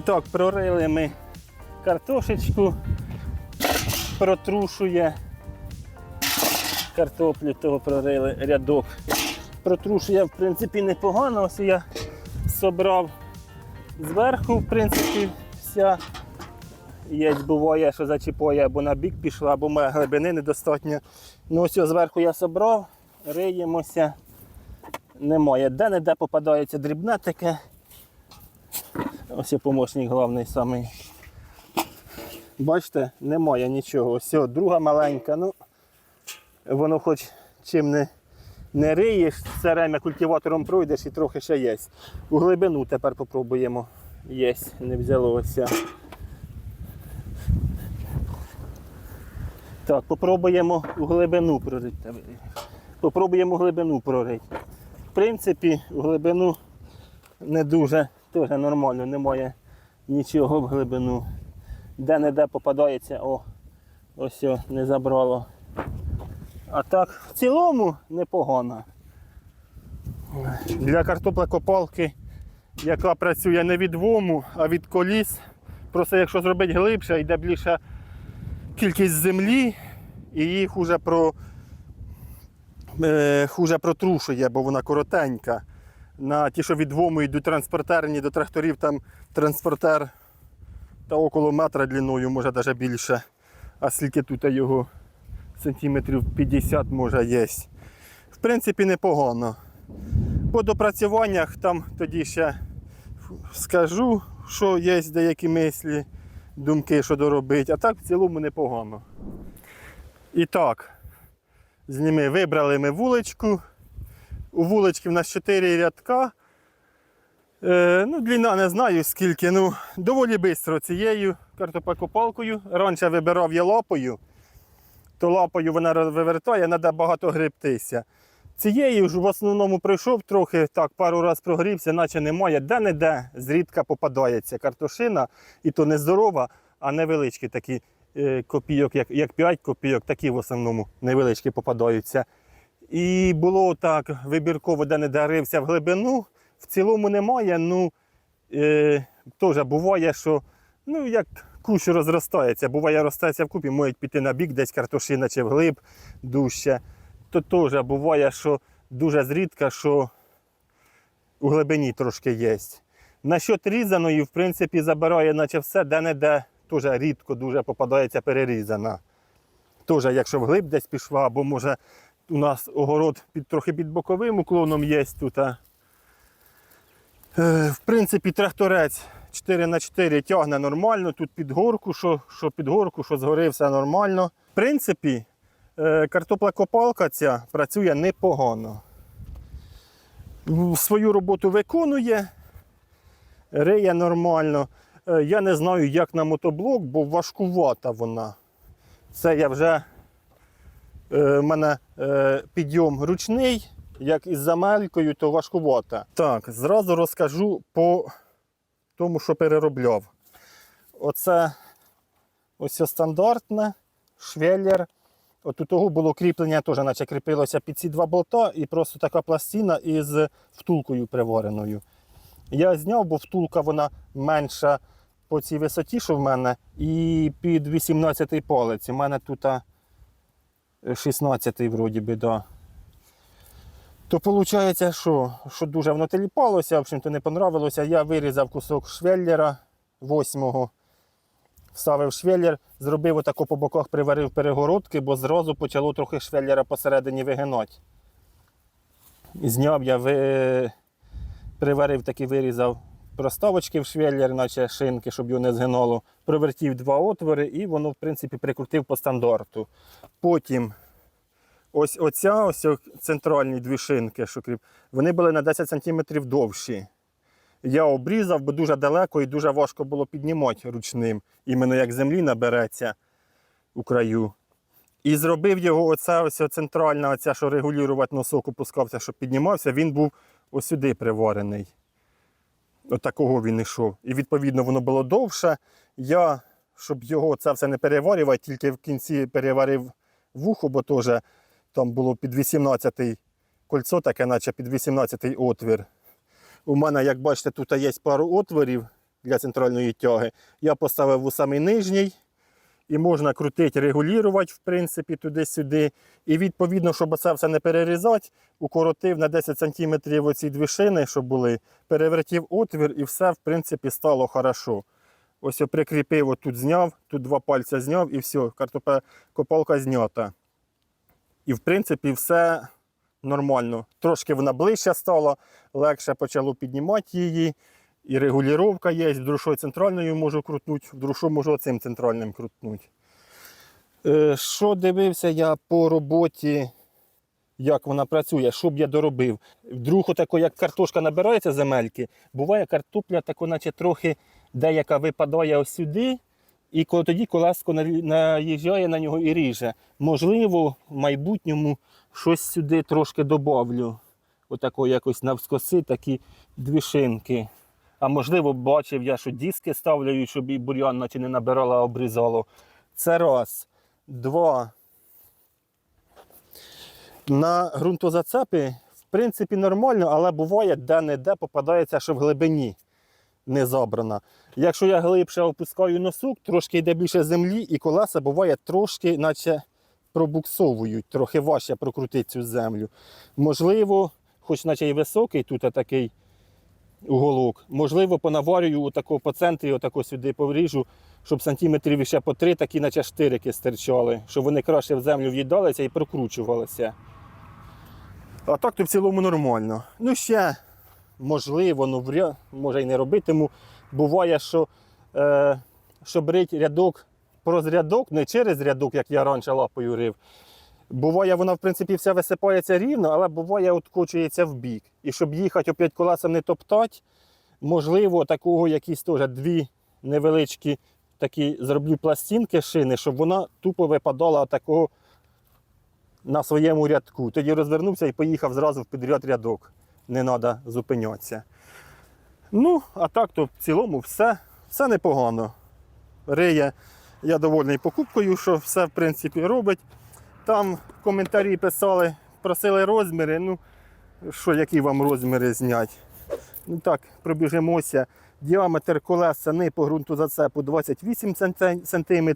І так, прорили ми картошечку, протрушує. Картоплю того прорили рядок. Протрушує, в принципі, непогано. Ось я собрав зверху, в принципі, вся. Є, буває, що зачіпає або на бік пішла, або має глибини недостатньо. Ну ось зверху я собрав, риємося. Немає. Де-не-де попадається дрібне таке. Ось є помощник головний самий. Бачите, немає нічого. Ось друга маленька. Ну, воно хоч чим не, не риєш, все время культиватором пройдеш і трохи ще є. У глибину тепер попробуємо. Є, не взялося. Так, попробуємо у глибину прорити. Попробуємо глибину прорити. В принципі, у глибину не дуже, теж нормально, немає нічого в глибину. Де-не-де попадається, о, ось о, не забрало. А так, в цілому непогано. Для картоплекопалки, яка працює не від вому, а від коліс. Просто якщо зробити глибше, йде більша кількість землі, і їх уже про, е, хуже протрушує, бо вона коротенька. На ті, що від двому йдуть транспортерні до тракторів, там транспортер та около метра длиною, може навіть більше. А скільки тут його сантиметрів 50 може є. В принципі, непогано. По допрацюваннях там тоді ще скажу, що є деякі мислі, думки, що доробити, а так в цілому непогано. І так, зніми, вибрали ми вуличку. У вулички в нас 4 рядка. Е, ну, длина не знаю скільки, ну доволі швидко цією картопекопалкою. Раніше вибирав я лапою, то лапою вона вивертає, треба багато гребтися. Цією ж в основному пройшов трохи, так, пару разів прогрівся, наче немає. Де-не-де зрідка попадається картошина, і то не здорова, а невеличкі такі е, копійок, як, як 5 копійок, такі в основному невеличкі попадаються. І було так вибірково, де не дарився в глибину. В цілому немає. Ну е, теж буває, що ну, як кущ розростається, буває, ростається вкупі, можуть піти на бік, десь картошина чи вглиб дужче. То теж буває, що дуже зрідка, що у глибині трошки є. Насчет різаної, в принципі, забирає, наче все, де-не-де теж рідко дуже попадається перерізана. Теж, якщо вглиб десь пішла, або може у нас огород під, трохи під боковим уклоном є тут. а. Е, в принципі, тракторець 4х4 тягне нормально, тут під горку, що, що під горку, що згори, все нормально. В принципі, е, картоплекопалка ця працює непогано. Свою роботу виконує, риє нормально. Е, Я не знаю, як на мотоблок, бо важкувата вона. Це я вже в мене е, підйом ручний, як із замелькою, то важкувата. Так, зразу розкажу по тому, що переробляв. Оце ось стандартне, швеллер. От у того було кріплення, теж наче кріпилося під ці два болта, і просто така пластина із втулкою привареною. Я зняв, бо втулка вона менша по цій висоті, що в мене, і під 18 палець. У мене тут 16 вроді би, да. То виходить, що, що дуже воно теліпалося, в общем-то не понравилося. Я вирізав кусок швеллера 8-го, вставив швеллер, зробив отако по боках, приварив перегородки, бо зразу почало трохи швеллера посередині вигинати. Зняв я, ви... приварив таки вирізав проставочки в швеллер, наче шинки, щоб його не згинало. Провертів два отвори і воно, в принципі, прикрутив по стандарту. Потім ось оця, ось центральні дві шинки, що кріп, вони були на 10 см довші. Я обрізав, бо дуже далеко і дуже важко було піднімати ручним, іменно як землі набереться у краю. І зробив його оця ось центральна, оця, що регулювати носок опускався, щоб піднімався, він був ось сюди приварений. Отакого він йшов. І відповідно воно було довше. Я, щоб його це все не переварювати, тільки в кінці переварив вухо, бо теж там було під 18 кольцо, таке, наче під 18 отвір. У мене, як бачите, тут є пару отворів для центральної тяги. Я поставив у самий нижній. І можна крутити, регулювати, в принципі, туди-сюди. І відповідно, щоб це все не перерізати, укоротив на 10 см оці дві шини, щоб були, перевертів отвір і все, в принципі, стало хорошо. Ось я прикріпив, отут зняв, тут два пальця зняв і все, картопе копалка знята. І в принципі все нормально. Трошки вона ближче стала, легше почало піднімати її. І регулювання є, друшою центральною можу крутнути, друшу можу цим центральним крутнути. Е, Що дивився я по роботі, як вона працює, що б я доробив. Вдруг отако, як картошка набирається земельки, буває картопля тако, наче трохи деяка випадає ось сюди, і тоді колеско наїжджає на нього і ріже. Можливо, в майбутньому щось сюди трошки добавлю. Отако якось навскоси такі дві шинки. А можливо, бачив я, що диски ставлю, щоб і бур'ян наче не набирало, а обрізало. Це раз. Два. На ґрунтозацепи, в принципі, нормально, але буває, де-не-де попадається, що в глибині не забрана. Якщо я глибше опускаю носок, трошки йде більше землі, і колеса буває трошки, наче пробуксовують, трохи важче прокрутити цю землю. Можливо, хоч наче і високий, тут такий уголок, можливо, понаварюю отако по центрі, отако сюди повріжу, щоб сантиметрів ще по три, такі наче штирики стирчали, щоб вони краще в землю в'їдалися і прокручувалися. А так то в цілому нормально. Ну ще, можливо, ну вря... може і не робитиму. Буває, що е, щоб рить рядок проз рядок, не через рядок, як я раніше лапою рив. Буває, вона, в принципі, вся висипається рівно, але буває, откочується в бік. І щоб їхати опять колесом не топтати, можливо, такого якісь теж дві невеличкі такі зроблю пластинки шини, щоб вона тупо випадала такого на своєму рядку. Тоді розвернувся і поїхав зразу в підряд рядок. Не треба зупинятися. Ну, а так, то в цілому все, все непогано. Риє, я довольний покупкою, що все в принципі робить. Там коментарі писали, просили розміри. Ну, що, які вам розміри зняти? Ну так, пробіжимося. Діаметр колеса по ґрунту зацепу 28 см,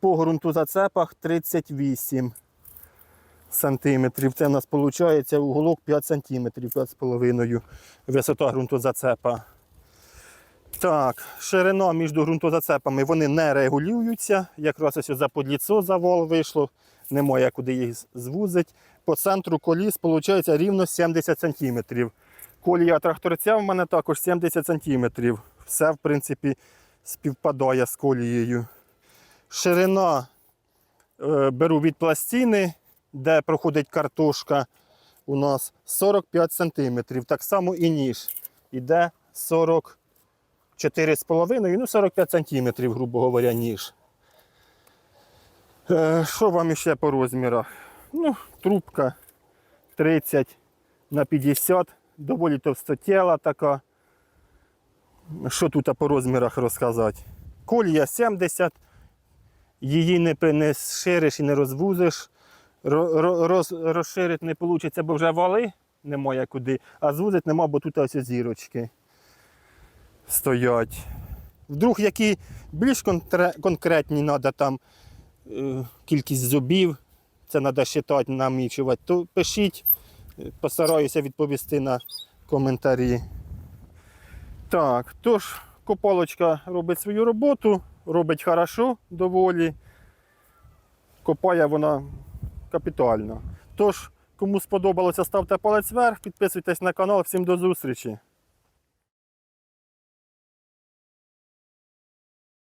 по ґрунту зацепах 38 см. Це в нас виходить уголок 5 см, 5,5 висота ґрунтозацепа. Так, ширина між ґрунтозацепами вони не регулюються. Якраз ось за подліцо завал вийшло, немає куди їх звузити. По центру коліс виходить рівно 70 см. Колія тракторця в мене також 70 см. Все, в принципі, співпадає з колією. Ширина е, беру від пластини, де проходить картошка, у нас 45 см. Так само і ніж. Іде 40 4,5, ну 45 см, грубо говоря, ніж. Е, Що вам ще по розмірах? Ну, трубка 30 на 50, доволі товстотіла така. Що тут по розмірах розказати? Колія 70, її не, не шириш і не розвузиш. Ро- ро- Роз, розширити не вийде, бо вже вали немає куди, а звузити нема, бо тут ось зірочки стоять. Вдруг які більш конкретні треба там е, кількість зубів, це треба считати, намічувати, то пишіть, постараюся відповісти на коментарі. Так, тож, копалочка робить свою роботу, робить хорошо доволі. Копає вона капітально. Тож, кому сподобалося, ставте палець вверх, підписуйтесь на канал. Всім до зустрічі!